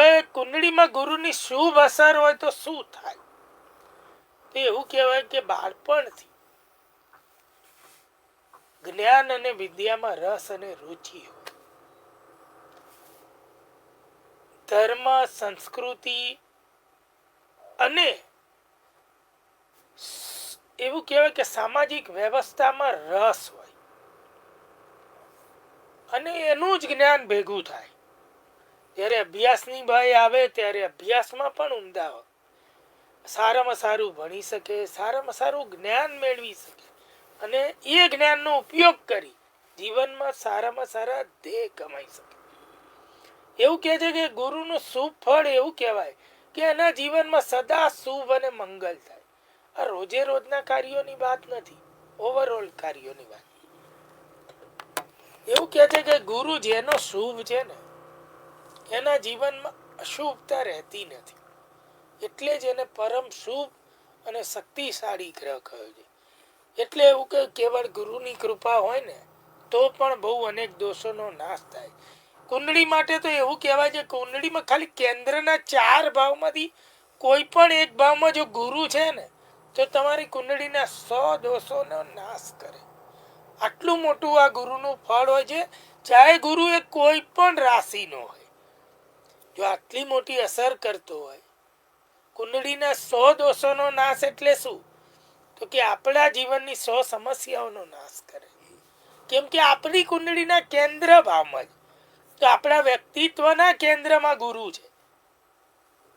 હવે કુંડળીમાં ગુરુની શુભ અસર હોય તો શું થાય? એવું કહેવાય કે બાળપણથી જ્ઞાન અને વિદ્યામાં રસ અને રુચિ હોય. ધર્મ, સંસ્કૃતિ અને એવું કહેવાય કે સામાજિક વ્યવસ્થામાં રસ હોય. અને એનું જ જ્ઞાન ભેગું થાય. જ્યારે અભ્યાસની ભાઈ આવે ત્યારે અભ્યાસમાં પણ ઉમદા સારામાં સારું ભણી શકે, સારામાં સારું જ્ઞાન મેળવી શકે અને એ જ્ઞાનનો ઉપયોગ કરી જીવનમાં સારામાં સારા ધ્યેય કમાઈ શકે. એવું કહે છે કે ગુરુનું શુભ ફળ એવું કહેવાય કે એના જીવનમાં સદા શુભ અને મંગલ થાય. આ રોજે રોજના કાર્યોની વાત નથી, ઓવરઓલ કાર્યોની વાત. એવું કહે છે કે ગુરુ જેનો શુભ છે ને એના જીવનમાં અશુભતા રહેતી નથી. એટલે જ એને પરમ શુભ અને શક્તિશાળી ગ્રહ કહ્યો છે. એટલે એવું કે કેવળ ગુરુની કૃપા હોય ને, તો પણ બહુ અનેક દોષોનો નાશ થાય. કુંડળી માટે તો એવું કહેવાય છે, કુંડળીમાં ખાલી કેન્દ્રના ચાર ભાવમાંથી કોઈ પણ એક ભાવમાં જો ગુરુ છે ને, તો તમારી કુંડળીના સો દોષોનો નાશ કરે. આટલું મોટું આ ગુરુનું ફળ હોય છે, ચાહે ગુરુ એ કોઈ પણ રાશિનો હોય. જો આટલી મોટી અસર કરતો હોય, કુંડળીના સો દોષોનો નાશ એટલે શું? તો કે આપણા જીવનની સો સમસ્યાઓનો નાશ કરે. કેમ કે આપણી કુંડળીના કેન્દ્ર ભાવમાં જ, તો આપણા વ્યક્તિત્વના કેન્દ્રમાં ગુરુ છે.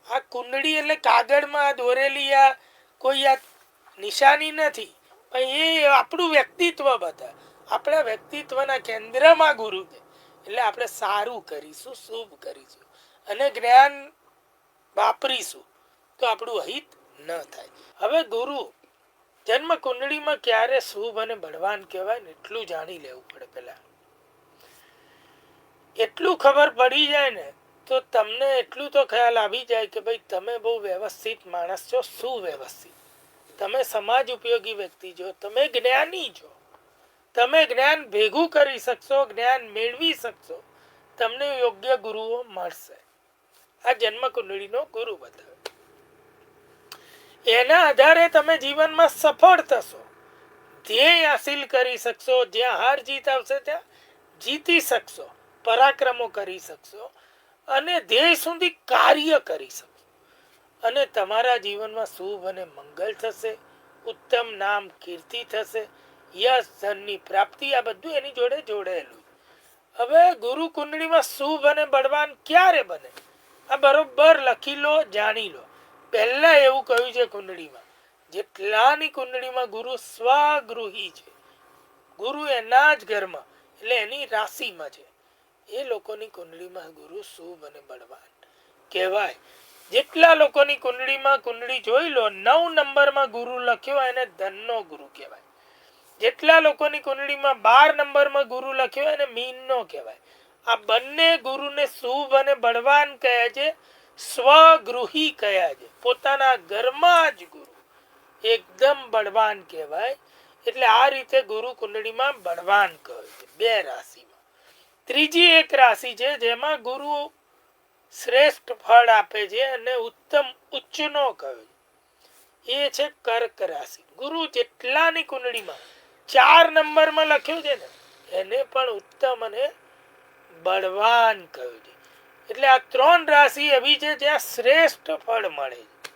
આ કુંડળી એટલે કાગળમાં દોરેલી આ કોઈ આ નિશાની નથી, પણ એ આપણું વ્યક્તિત્વ બતા આપણા વ્યક્તિત્વના કેન્દ્રમાં ગુરુ છે. એટલે આપણે સારું કરીશું, શુભ કરીશું. અને જ્ઞાન વાપરીશું તો આપણું હિત ન થાય. હવે ગુરુ જન્મ કુંડળીમાં ક્યારે શુભ અને બળવાન કહેવાય ને એટલું જાણી લેવું પડે પહેલાં. એટલું ખબર પડી જાય ને, તો તમને એટલું તો ખ્યાલ આવી જાય કે ભાઈ તમે બહુ વ્યવસ્થિત માણસ છો સુવ્યવસ્થિત તમે સમાજ ઉપયોગી વ્યક્તિ છો, તમે જ્ઞાની છો. તમે જ્ઞાન ભેગું કરી શકશો, જ્ઞાન મેળવી શકશો. તમને યોગ્ય ગુરુઓ મળશે. આ જન્મ કુંડળીનો ગુરુ બતાવે. એના આધારે તમે જીવનમાં સફળ થશો. ધ્યેય હાસિલ કરી શકશો, જ્યાં હાર જીત આવશે ત્યાં જીતી શકશો, પરાક્રમો કરી શકશો અને ધ્યેય સુધી કાર્ય કરી શકશો. અને તમારા જીવનમાં શુભ અને મંગલ થશે, ઉત્તમ નામ, કીર્તિ થશે, યશ, ધનની પ્રાપ્તિ, આ બધું એની જોડે જોડાયેલું હવે ગુરુ કુંડળીમાં શુભ અને બળવાન ક્યારે બને? આ બરોબર લખી લો, જાણી લો. પહેલા એવું કહ્યું છે કુંડળીમાં, જેટલાની કુંડળીમાં ગુરુ સ્વગૃહી છે. ગુરુ એના જ ઘરમાં, એટલે એની રાશિમાં છે. એ લોકોની કુંડળીમાં ગુરુ શુભ અને બળવાન કહેવાય. જેટલા લોકોની કુંડળીમાં કુંડળી જોઈ લો, નવ નંબરમાં ગુરુ લખ્યો એને ધનનો ગુરુ કહેવાય. જેટલા લોકોની કુંડળીમાં બાર નંબરમાં ગુરુ લખ્યો એને મીનનો કહેવાય. આ બંને ગુરુને શુભ અને બળવાન કહે છે, સ્વગૃહી કહ્યા છે. પોતાના ઘરમાં જ ગુરુ. એકદમ બળવાન કહેવાય. એટલે આ રીતે ગુરુ કુંડળીમાં બળવાન કહે છે, બે રાશિમાં. ત્રીજી એક રાશિ છે, જેમાં ગુરુ શ્રેષ્ઠ ફળ આપે છે અને ઉત્તમ ઉચ્ચનો કહે છે. એ છે કર્ક રાશિ. ગુરુ જેટલાની કુંડળીમાં ચાર નંબરમાં લખ્યું છે ને, એને પણ ઉત્તમ અને બળવાન કહ્યું છે. એટલે આ ત્રણ રાશિ એવી છે જ્યાં શ્રેષ્ઠ ફળ મળે છે.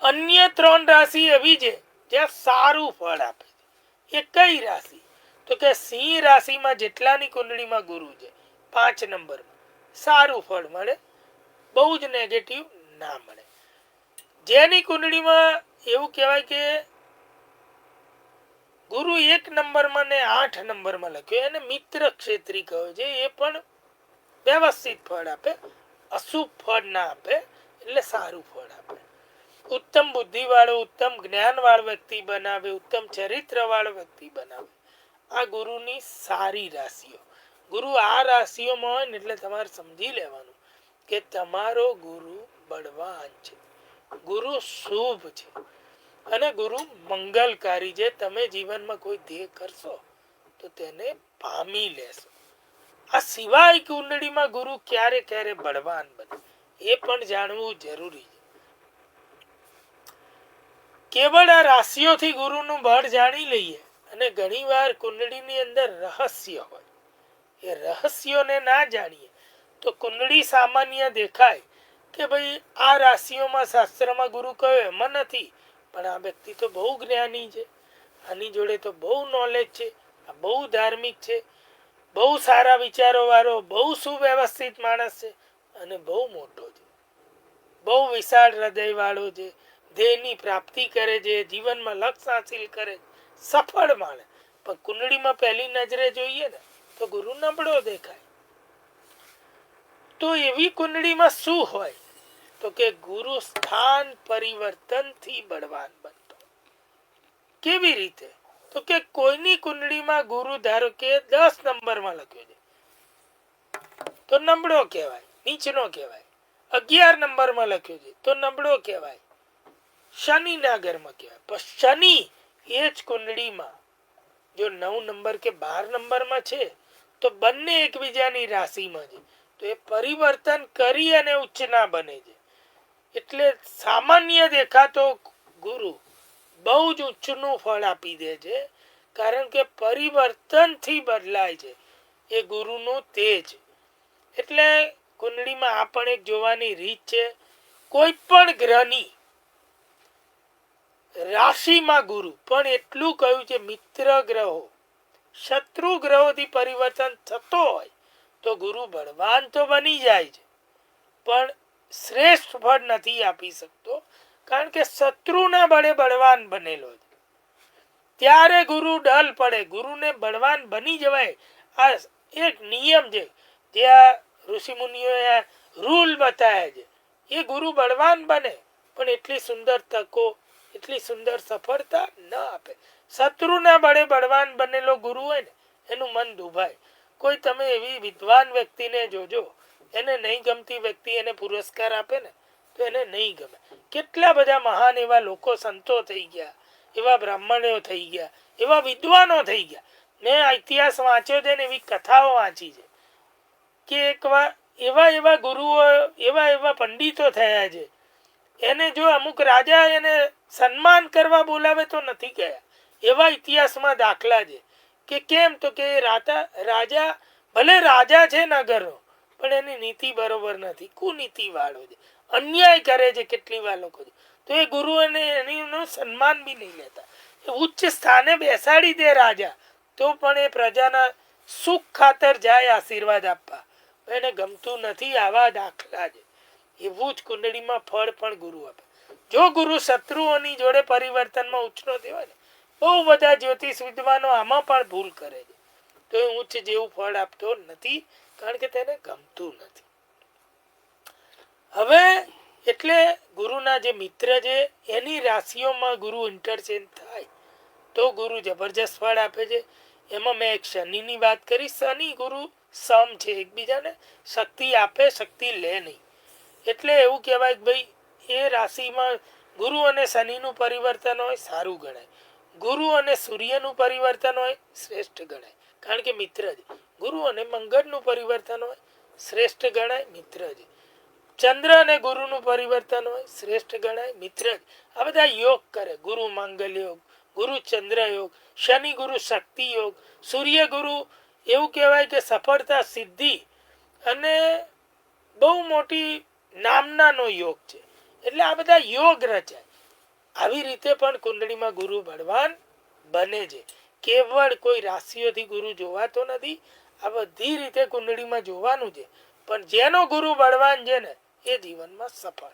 અન્ય ત્રણ રાશિ એવી છે જ્યાં સારું ફળ આપે છે. એ કઈ રાશિ? તો કે સિંહ રાશિમાં જેટલાની કુંડળીમાં ગુરુ છે. પાંચ નંબરમાં. સારું ફળ મળે, બહુ જ નેગેટિવ ના મળે. જેની કુંડળીમાં એવું કહેવાય કે ગુરુ એક નંબરમાં ને આઠ નંબરમાં લખ્યો એને મિત્ર ક્ષેત્રી કહ્યો છે. એ પણ વ્યવસ્થિત ફળ આપે, અશુભ ફળ ના આપે, એટલે સારું ફળ આપે. ઉત્તમ બુદ્ધિવાળો, ઉત્તમ જ્ઞાનવાળો વ્યક્તિ બનાવે, ઉત્તમ ચરિત્ર વાળો વ્યક્તિ બનાવે. આ ગુરુની સારી રાશિઓ. ગુરુ આ રાશિઓમાં હોય ને એટલે તમારે સમજી લેવાનું કે તમારો ગુરુ બળવાન છે. ગુરુ શુભ છે. અને ગુરુ મંગલકારી છે તમે જીવનમાં કોઈ ધ્યેય કરશો, તો તેને પામી લેશો. આ સિવાય કુંડળીમાં ગુરુ ક્યારે ક્યારે બળવાન બને, એ પણ જાણવું જરૂરી છે. કેવળ આ રાશિઓથી ગુરુનું બળ જાણી લઈએ, અને ઘણીવાર કુંડળીની અંદર રહસ્ય હોય. એ રહસ્યોને ના જાણીએ, તો કુંડળી સામાન્ય દેખાય કે ભાઈ આ રાશિઓમાં શાસ્ત્રમાં ગુરુ કયો એમાં નથી. પણ આ વ્યક્તિ તો બહુ જ્ઞાની છે. આની જોડે તો બહુ નોલેજ છે. આ બહુ ધાર્મિક છે. બહુ સારા વિચારો વાળો બહુ સુવ્યવસ્થિત માણસ છે અને બહુ મોટો છે. બહુ વિશાળ હૃદય વાળો છે. ધ્યેયની પ્રાપ્તિ કરે છે, જીવનમાં લક્ષ્ય હાસિલ કરે સફળ માણે પણ કુંડળીમાં પહેલી નજરે જોઈએ ને, તો ગુરુ નબળો દેખાય. તો એવી કુંડળીમાં શું હોય? તો કે ગુરુ સ્થાન પરિવર્તનથી બળવાન બનતો. કેવી રીતે? તો કે કોઈની કુંડળીમાં ગુરુ ધારો કે દસ નંબરમાં લખ્યો છે. તો નબળો કહેવાય, નીચનો કહેવાય. અગિયાર નંબરમાં લખ્યો છે, તો નબળો કહેવાય. શનિના ઘરમાં કહેવાય. પણ શનિ એ જ કુંડળીમાં, જો નવ નંબર કે બાર નંબરમાં છે, તો બંને એકબીજાની રાશિમાં છે. તો એ પરિવર્તન કરી અને ઉચ્ચના બને છે. એટલે સામાન્ય દેખાતો ગુરુ બહુ જ ઉચ્ચનું ફળ આપી દે છે, કારણ કે પરિવર્તનથી બદલાય છે એ ગુરુનો તેજ. એટલે કુંડળીમાં આ પણ એક જોવાની રીત છે, કોઈ પણ ગ્રહની રાશિમાં ગુરુ, પણ એટલું કહ્યું છે મિત્ર ગ્રહો, શત્રુ ગ્રહોથી પરિવર્તન થતો હોય તો ગુરુ બળવાન તો બની જાય છે, પણ શ્રેષ્ઠ ફળ નથી આપી શકતો, કારણ કે શત્રુના બળે બળવાન બનેલો છે. ત્યારે ગુરુ ડલ પડે, ગુરુને બળવાન બની જવાય. આ એક નિયમ છે, જે આ ઋષિમુનિઓએ રૂલ બતાવ્યા છે. એ ગુરુ બળવાન બને, પણ એટલી સુંદર તકો, એટલી સુંદર સફળતા ન આપે. શત્રુના બળે બળવાન બનેલો ગુરુ હોય ને, એનું મન દુભાય કોઈ તમે એવી વિદ્વાન વ્યક્તિને જોજો એને નહીં ગમતી વ્યક્તિ એને પુરસ્કાર આપે ને, તો એને નહીં ગમે. કેટલા બધા મહાન એવા લોકો સંતો થઈ ગયા, એવા બ્રાહ્મણો થઈ ગયા, એવા વિદ્વાનો થઈ ગયા. મેં ઇતિહાસ વાંચ્યો છે ને એવી કથાઓ વાંચી છે. કે એકવાર એવા એવા ગુરુઓ, એવા એવા પંડિતો થયા છે. એને જો અમુક રાજા એને સન્માન કરવા બોલાવે તો નથી ગયા. એવા ઇતિહાસમાં દાખલા છે. કે કેમ? તો કે રાતા, રાજા, ભલે રાજા છે નગરનો પણ એની નીતિ બરોબર નથી. કુનીતિ વાળો છે? અન્યાય કરે છે કેટલી વાર લોકો તો એ ગુરુઓને એનું સન્માન બી નહીં લેતા. એ ઉચ્ચ સ્થાને બેસાડી દે રાજા, તો પણ એ પ્રજાના સુખ ખાતર જાય આશીર્વાદ આપવા. એને ગમતું નથી આવા દાખલા છે. એવું જ કુંડળીમાં ફળ પણ ગુરુ આપે. જો ગુરુ શત્રુઓની જોડે પરિવર્તનમાં ઉચ્ચનો દેવાય બહુ બધા જ્યોતિષ વિદ્વાનો આમાં પણ ભૂલ કરે છે. તો ઉચ્ચ જેવું ફળ આપતો નથી, કારણ કે તેને ગમતું નથી. હવે એટલે ગુરુના જે મિત્ર છે, એની રાશિઓમાં ગુરુ ઇન્ટરચેન્જ થાય, તો ગુરુ જબરજસ્ત ફળ આપે છે. એમાં મેં એક શનિની વાત કરી, શનિ ગુરુ સમ છે એકબીજાને, શક્તિ આપે, શક્તિ લે નહીં. એટલે એવું કહેવાય કે ભાઈ, એ રાશિમાં ગુરુ અને શનિનું પરિવર્તન હોય, સારું ગણાય. ગુરુ અને સૂર્યનું પરિવર્તન હોય, શ્રેષ્ઠ ગણાય. કારણ કે મિત્ર જ. ગુરુ અને મંગળનું પરિવર્તન હોય, શ્રેષ્ઠ ગણાય, મિત્ર જ. ચંદ્ર અને ગુરુનું પરિવર્તન હોય, શ્રેષ્ઠ ગણાય, મિત્ર જ. આ બધા યોગ કરે. ગુરુ મંગલ યોગ, ગુરુ ચંદ્ર યોગ, શનિ ગુરુ શક્તિ યોગ, સૂર્ય ગુરુ એવું કહેવાય કે સફળતા, સિદ્ધિ અને બહુ મોટી નામનાનો યોગ છે. એટલે આ બધા યોગ રચાય. આવી રીતે પણ કુંડળીમાં ગુરુ ભગવાન બને છે. કેવળ કોઈ રાશિઓથી ગુરુ જોવાતો નથી. આ બધી રીતે કુંડળીમાં જોવાનું છે. પણ જેનો ગુરુ બળવાન છે ને, એ જીવનમાં સફળ.